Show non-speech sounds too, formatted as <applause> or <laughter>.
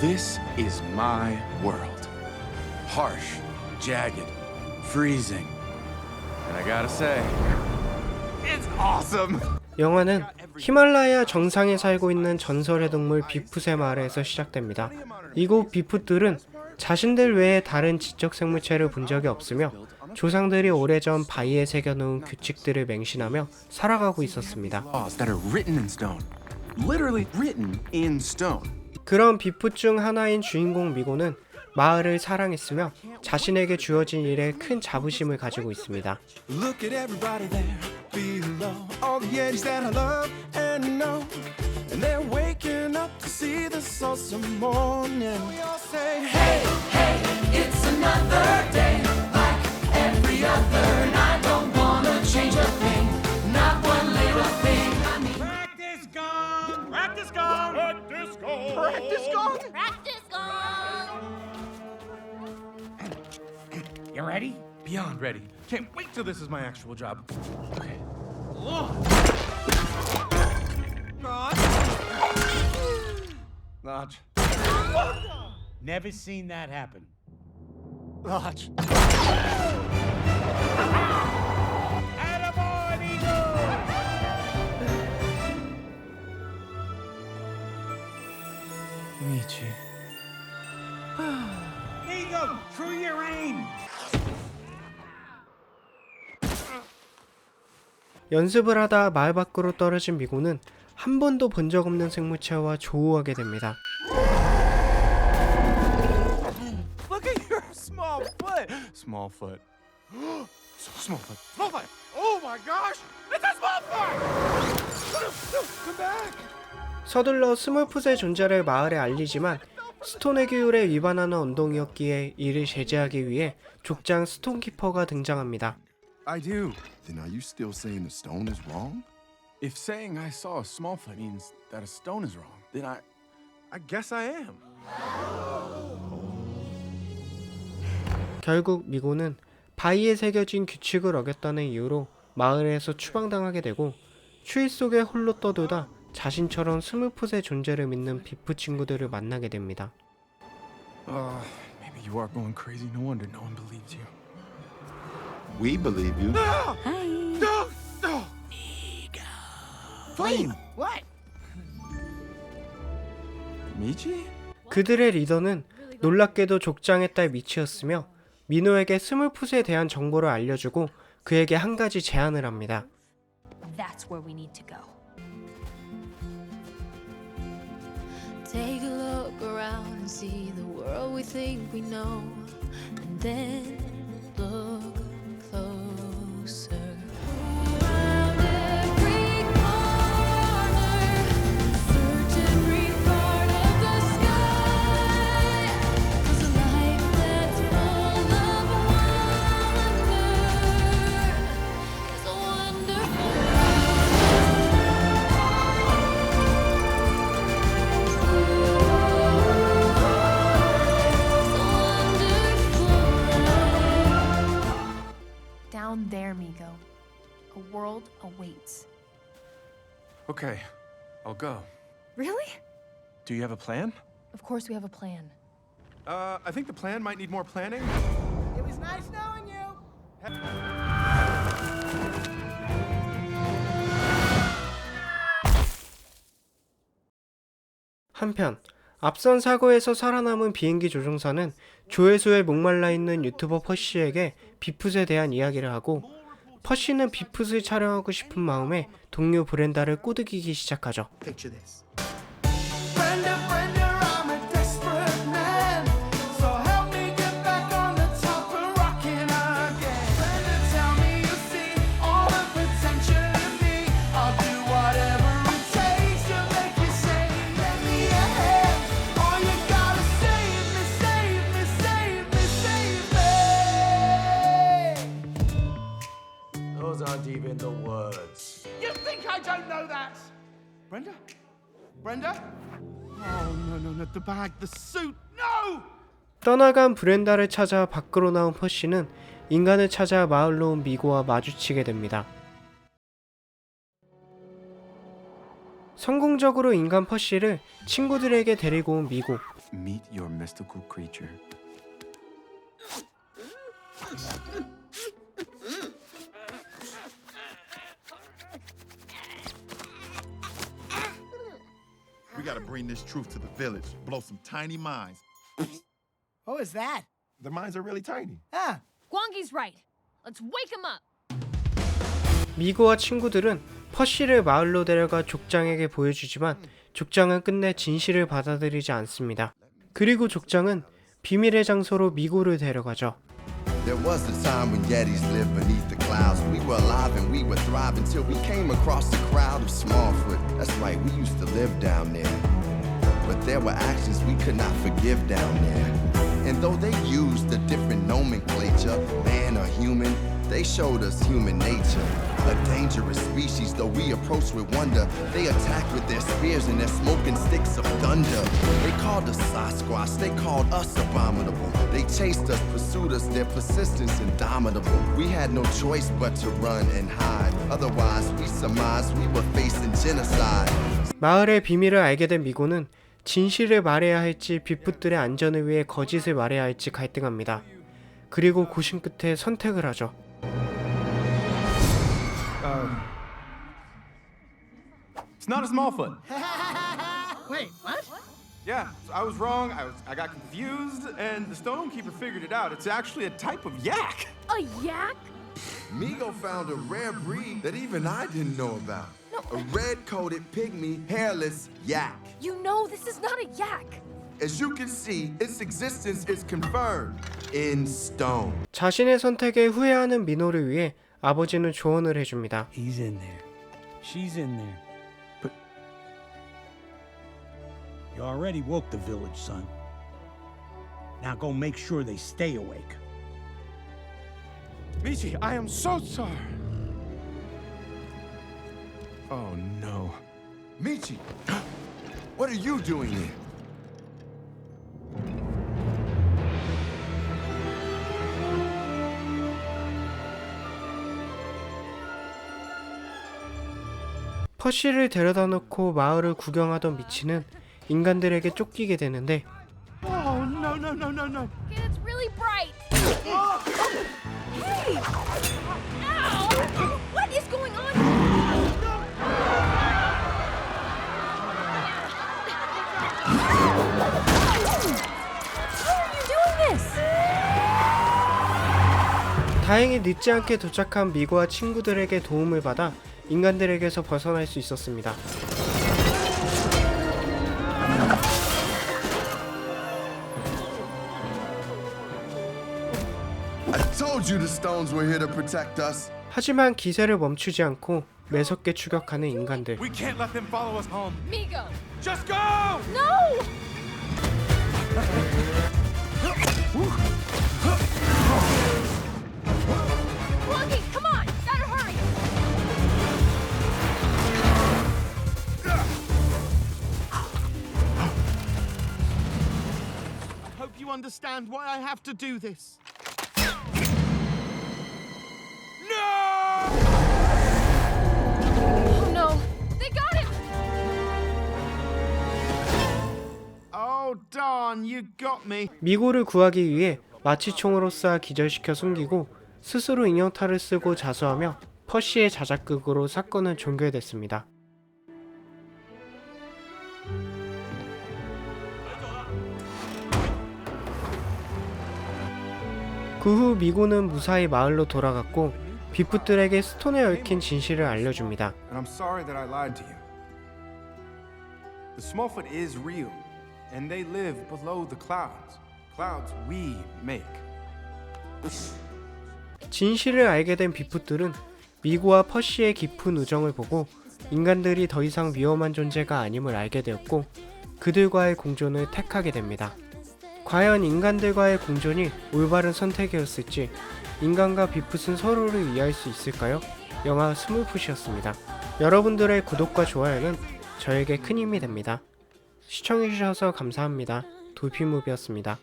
This is my world. Harsh, jagged, freezing. And I gotta say, it's awesome! 영화는 히말라야 정상에 살고 있는 전설의 동물 비풋의 마을에서 시작됩니다. 이곳 비풋들은 자신들 외에 다른 지적 생물체를 본 적이 없으며 조상들이 오래전 바위에 새겨놓은 규칙들을 맹신하며 살아가고 있었습니다. 그런 비풋 중 하나인 주인공 미고는 마을을 사랑했으며 자신에게 주어진 일에 큰 자부심을 가지고 있습니다. Practice gone! Practice gone! Practice gone! practice gone. Practice gone. You ready? Beyond ready. Can't wait till this is my actual job. Okay. Notch. Never seen that happen. Notch. Attaboy, Eagle! Michi. Eagle, true your aim! 연습을 하다 마을 밖으로 떨어진 미고는 한 번도 본 적 없는 생물체와 조우하게 됩니다. Look at your small foot. Small foot. Small foot. Small foot. Oh my gosh! It's a small foot! Come back! 서둘러 스몰풋의 존재를 마을에 알리지만 스톤의 규율에 위반하는 언동이었기에 이를 제재하기 위해 족장 스톤키퍼가 등장합니다. I do. Then are you still saying the stone is wrong? If saying I saw a small foot means that a stone is wrong, then I. I guess I am. 결국 미고는 바위에 새겨진 규칙을 어겼다는 이유로 마을에서 추방당하게 되고 추위 속에 홀로 떠돌다 자신처럼 스몰풋의 존재를 믿는 비프 친구들을 만나게 됩니다. Uh, maybe you are going crazy. No wonder no one believes you. We believe you. No! No! Flame. What? Michi? 그들의 리더는 놀랍게도 족장의 딸 미치였으며 민호에게 스몰풋에 대한 정보를 알려주고 그에게 한 가지 제안을 합니다. Take a look around and see the world we think we know, and then look Okay, I'll go. Really? Do you have a plan? Of course, we have a plan. Uh, I think the plan might need more planning. It was nice knowing you! 한편 앞선 사고에서 살아남은 비행기 조종사는 조회수에 목말라 있는 유튜버 퍼시에게 비풋에 대한 이야기를 하고 퍼시는 비풋을 촬영하고 싶은 마음에 동료 브렌다를 꼬드기기 시작하죠. Those aren't even the words. You think I don't know that? Brenda? Brenda? Oh, no, no, not the bag, the suit. No! 떠나간 브렌다를 찾아 밖으로 나온 퍼시는 인간을 찾아 마을로 온 미고와 마주치게 됩니다. 성공적으로 인간 퍼시를 친구들에게 데리고 온 미고. Meet your mystical creature. Bring this truth to the village, blow some tiny minds. What was that? The minds are really tiny. Huh. Guangi's right. Let's wake him up. 미고와 친구들은 퍼시를 마을로 데려가 족장에게 보여주지만 족장은 끝내 진실을 받아들이지 않습니다. 그리고 족장은 비밀의 장소로 미고를 데려가죠. There was a time when Yetis lived beneath the clouds. We were alive and we would thrive until we came across a crowd of Smallfoot. That's right, we used to live down there. But there were actions we could not forgive down there. And though they used a different nomenclature, man or human, they showed us human nature. A dangerous species, though we approach with wonder. They attack with their spears and their smoking sticks of thunder. They called us Sasquatch, they called us abominable. They chased us, pursued us, their persistence indomitable. We had no choice but to run and hide. Otherwise, we surmised we were facing genocide. 마을의 비밀을 알게 된 미고는 진실을 말해야 할지 빅풋들의 안전을 위해 거짓을 말해야 할지 갈등합니다. 그리고 고심 끝에 선택을 하죠. It's not a small foot. Wait, what? Yeah, so I was wrong. I was I got confused, and the stone keeper figured it out. It's actually a type of yak. A yak? Migo found a rare breed that even I didn't know about. A red-coated pygmy hairless yak. You know this is not a yak. As you can see, its existence is confirmed in stone. 자신의 선택에 후회하는 민호를 위해 아버지는 조언을 해줍니다. He's in there. She's in there. But- You already woke the village, son. Now go make sure they stay awake. Michi, I am so sorry. Oh no. Michi, what are you doing here? 퍼시를 데려다 놓고 마을을 구경하던 미치는 인간들에게 쫓기게 되는데 Oh no no no no no. It's really bright. Hey! Ow! 다행히 늦지 않게 도착한 미고와 친구들에게 도움을 받아 인간들에게서 벗어날 수 있었습니다. I told you the stones were here to protect us. 하지만 기세를 멈추지 않고 매섭게 추격하는 인간들. <laughs> understand why I have to do this. No! Oh no! They got him! Oh darn, you got me. 미고를 구하기 위해 마취총으로 쏴 기절시켜 숨기고 스스로 인형탈을 쓰고 자수하며 퍼시의 자작극으로 사건은 종결됐습니다. 그 후 미고는 무사히 마을로 돌아갔고 비풋들에게 스톤에 얽힌 진실을 알려줍니다. And I'm sorry that I lied to you. The Smallfoot is real, and they live below the clouds. Clouds we make. 진실을 알게 된 비풋들은 미고와 퍼시의 깊은 우정을 보고 인간들이 더 이상 위험한 존재가 아님을 알게 되었고 그들과의 공존을 택하게 됩니다. 과연 인간들과의 공존이 올바른 선택이었을지 인간과 비풋은 서로를 이해할 수 있을까요? 영화 스물풋이었습니다. 여러분들의 구독과 좋아요는 저에게 큰 힘이 됩니다. 시청해주셔서 감사합니다. 돌핀무비였습니다.